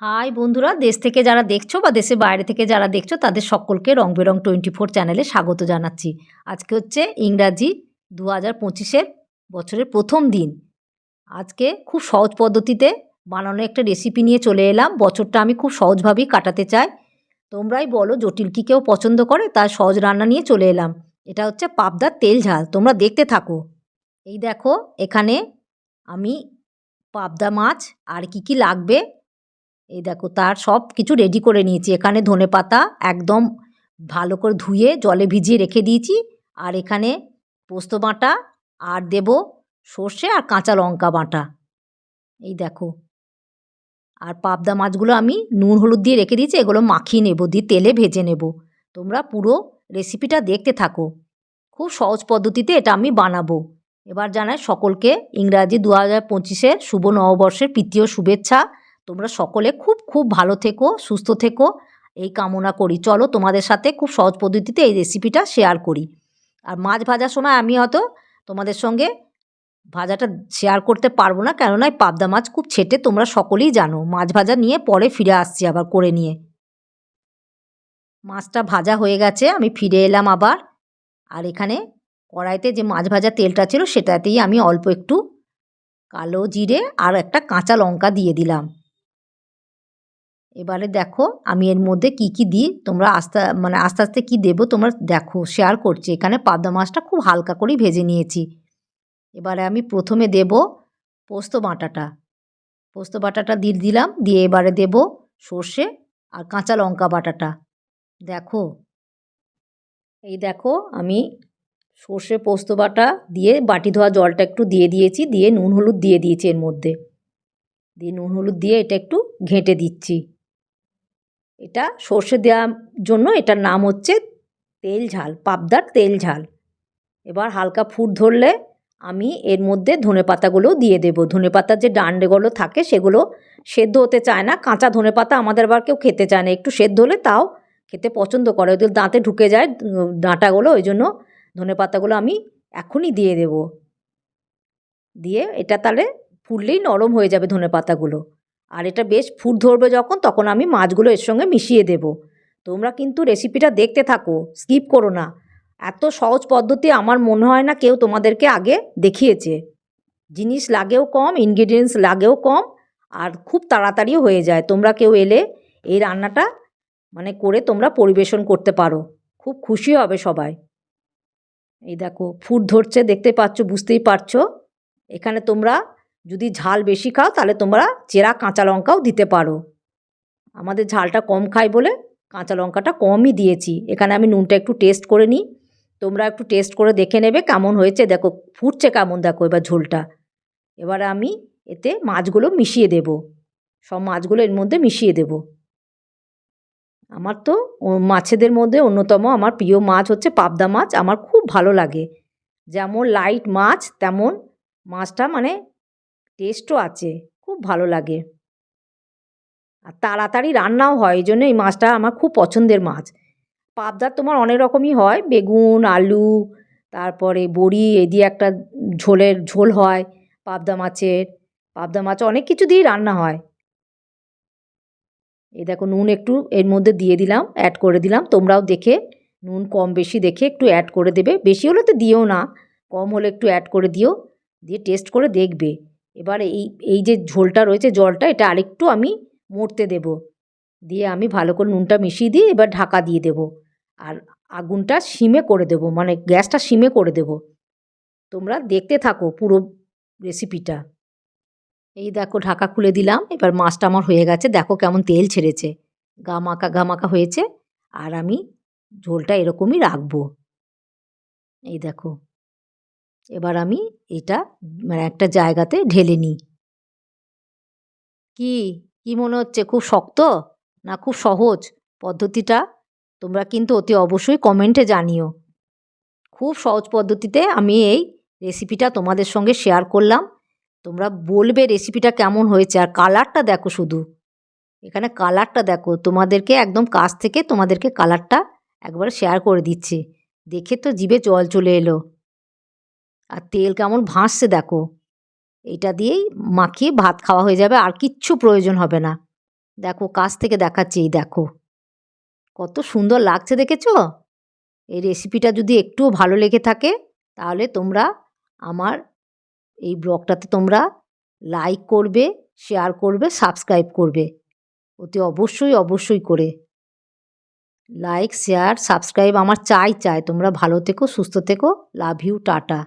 High বন্ধুরা, দেশ থেকে যারা দেখছ বা দেশের বাইরে থেকে যারা দেখছ, তাদের সকলকে রং বেরং টোয়েন্টি ফোর চ্যানেলে স্বাগত জানাচ্ছি। আজকে হচ্ছে ইংরাজি দু হাজার পঁচিশের বছরের প্রথম দিন। আজকে খুব সহজ পদ্ধতিতে বানানো একটা রেসিপি নিয়ে চলে এলাম। বছরটা আমি খুব সহজভাবেই কাটাতে চাই। তোমরাই বলো, জটিল কি কেউ পছন্দ করে? তার সহজ রান্না নিয়ে চলে এলাম। এটা হচ্ছে পাবদার তেল ঝাল। তোমরা দেখতে থাকো। এই দেখো, এখানে আমি পাবদা মাছ আর কি কি লাগবে এই দেখো, তার সব কিছু রেডি করে নিয়েছি। এখানে ধনে পাতা একদম ভালো করে ধুয়ে জলে ভিজিয়ে রেখে দিয়েছি। আর এখানে পোস্ত বাটা আর দেব সর্ষে আর কাঁচা লঙ্কা বাটা। এই দেখো। আর পাবদা মাছগুলো আমি নুন, হলুদ দিয়ে রেখে দিয়েছি, এগুলো মাখিয়ে নেব, দিয়ে তেলে ভেজে নেব। তোমরা পুরো রেসিপিটা দেখতে থাকো। খুব সহজ পদ্ধতিতে এটা আমি বানাবো। এবার জানাই সকলকে ইংরাজি দু হাজার পঁচিশের শুভ নববর্ষের প্রীতীয় শুভেচ্ছা। তোমরা সকলে খুব খুব ভালো থেকো, সুস্থ থেকো। এই কামনা করি। চলো তোমাদের সাথে খুব সহজ পদ্ধতিতে এই রেসিপিটা শেয়ার করি। আর মাছ ভাজার সময় আমি হয়তো তোমাদের সঙ্গে ভাজাটা শেয়ার করতে পারব না, কেননা এই পাবদা মাছ খুব ছেটে তোমরা সকলেই জানো। মাছ ভাজা নিয়ে পরে ফিরে আসছি আবার করে নিয়ে। মাছটা ভাজা হয়ে গেছে, আমি ফিরে এলাম আবার। আর এখানে কড়াইতে যে মাছ ভাজা তেলটা ছিল, সেটাতেই আমি অল্প একটু কালো জিরে আর একটা কাঁচা লঙ্কা দিয়ে দিলাম। এবারে দেখো আমি এর মধ্যে কি কি দিই, তোমরা আস্তে মানে আস্তে আস্তে কী দেবো তোমরা দেখো শেয়ার করছি। এখানে পাবদা মাছটা খুব হালকা করেই ভেজে নিয়েছি। এবারে আমি প্রথমে দেব পোস্ত বাটাটা। পোস্ত বাটাটা দিয়ে দিলাম, দিয়ে এবারে দেব সর্ষে আর কাঁচা লঙ্কা বাটাটা। দেখো, এই দেখো আমি সর্ষে পোস্ত বাটা দিয়ে বাটি ধোয়া জলটা একটু দিয়ে দিয়েছি, দিয়ে নুন হলুদ দিয়ে দিয়েছি এর মধ্যে। দিয়ে নুন হলুদ দিয়ে এটা একটু ঘেঁটে দিচ্ছি। এটা সর্ষে দেওয়ার জন্য এটার নাম হচ্ছে তেল ঝাল, পাবদার তেল ঝাল। এবার হালকা ফুট ধরলে আমি এর মধ্যে ধনে পাতাগুলোও দিয়ে দেবো। ধনে পাতার যে ডান্ডেগুলো থাকে সেগুলো সেদ্ধ হতে চায় না। কাঁচা ধনে পাতা আমাদের আবার কেউ খেতে চায় না। একটু সেদ্ধ হলে তাও খেতে পছন্দ করে। ওদের দাঁতে ঢুকে যায় ডাঁটাগুলো, ওই জন্য ধনে পাতাগুলো আমি এখনই দিয়ে দেব। দিয়ে এটা তাহলে ফুললেই নরম হয়ে যাবে ধনে পাতাগুলো। আর এটা বেশ ফুট ধরবে যখন, তখন আমি মাছগুলো এর সঙ্গে মিশিয়ে দেব। তোমরা কিন্তু রেসিপিটা দেখতে থাকো স্কিপ করো না। এত সহজ পদ্ধতি আমার মনে হয় না কেউ তোমাদেরকে আগে দেখিয়েছে। জিনিস লাগেও কম ইনগ্রিডিয়েন্টস লাগেও কম, আর খুব তাড়াতাড়িও হয়ে যায়। তোমরা কেউ এলে এই রান্নাটা মানে করে তোমরা পরিবেশন করতে পারো। খুব খুশি হবে সবাই। এই দেখো, ফুট ধরছে, দেখতে পাচ্ছ, বুঝতেই পারছ। এখানে তোমরা যদি ঝাল বেশি খাও, তাহলে তোমরা চেরা কাঁচা লঙ্কাও দিতে পারো। আমাদের ঝালটা কম খাই বলে কাঁচা লঙ্কাটা কমই দিয়েছি। এখানে আমি নুনটা একটু টেস্ট করে নিই। তোমরা একটু টেস্ট করে দেখে নেবে কেমন হয়েছে। দেখো, ফুটছে কেমন, দেখো এবার ঝোলটা। এবারে আমি এতে মাছগুলো মিশিয়ে দেব। সব মাছগুলো এর মধ্যে মিশিয়ে দেব। আমার তো মাছেদের মধ্যে অন্যতম আমার প্রিয় মাছ হচ্ছে পাবদা মাছ। আমার খুব ভালো লাগে। যেমন লাইট মাছ, তেমন মাছটা মানে টেস্টও আছে, খুব ভালো লাগে। আর তাড়াতাড়ি রান্নাও হয়, এই জন্য এই মাছটা আমার খুব পছন্দের মাছ। পাবদার তোমার অনেক রকমই হয়, বেগুন, আলু, তারপরে বড়ি এ দিয়ে একটা ঝোলের ঝোল হয়, পাবদা মাছের। পাবদা মাছ অনেক কিছু দিয়েই রান্না হয়। এই দেখো, নুন একটু এর মধ্যে দিয়ে দিলাম অ্যাড করে দিলাম। তোমরাও দেখে, নুন কম বেশি দেখে একটু অ্যাড করে দেবে। বেশি হলে তো দিও না, কম হলে একটু অ্যাড করে দিও, দিয়ে টেস্ট করে দেখবে। এবার এই এই যে ঝোলটা রয়েছে জলটা, এটা আরেকটু আমি মরতে দেব। দিয়ে আমি ভালো করে নুনটা মিশিয়ে দিয়ে এবার ঢাকা দিয়ে দেব। আর আগুনটা সিমে করে দেব মানে গ্যাসটা সিমে করে দেব। তোমরা দেখতে থাকো পুরো রেসিপিটা এই দেখো, ঢাকা খুলে দিলাম, এবার মাছটা আমার হয়ে গেছে। দেখো কেমন তেল ছেড়েছে। গা মাখা গা হয়েছে। আর আমি ঝোলটা এরকমই রাখব। এই দেখো। এবার আমি এটা মানে একটা জায়গাতে ঢেলে নিই। কি? কি মনে হচ্ছে? খুব শক্ত? না, খুব সহজ? পদ্ধতিটা তোমরা কিন্তু অতি অবশ্যই কমেন্টে জানিও। খুব সহজ পদ্ধতিতে আমি এই রেসিপিটা তোমাদের সঙ্গে শেয়ার করলাম। তোমরা বলবে রেসিপিটা কেমন হয়েছে? আর কালারটা দেখো শুধু। এখানে কালারটা দেখো। তোমাদেরকে একদম কাছ থেকে তোমাদেরকে কালারটা একবার শেয়ার করে দিচ্ছি। দেখে তো জিভে জল চলে এলো। আর তেল কেমন ভাসছে দেখো। এইটা দিয়েই মাখিয়ে ভাত খাওয়া হয়ে যাবে, আর কিচ্ছু প্রয়োজন হবে না। দেখো, কাছ থেকে দেখাচ্ছি, এই দেখো। কত সুন্দর লাগছে, দেখেছ? এই রেসিপিটা যদি একটুও ভালো লেগে থাকে, তাহলে তোমরা আমার এই ব্লগটাতে তোমরা লাইক করবে শেয়ার করবে সাবস্ক্রাইব করবে। অতি অবশ্যই অবশ্যই করে। লাইক শেয়ার সাবস্ক্রাইব আমার চাই চাই। তোমরা ভালো থেকো, সুস্থ থেকো। Love you tata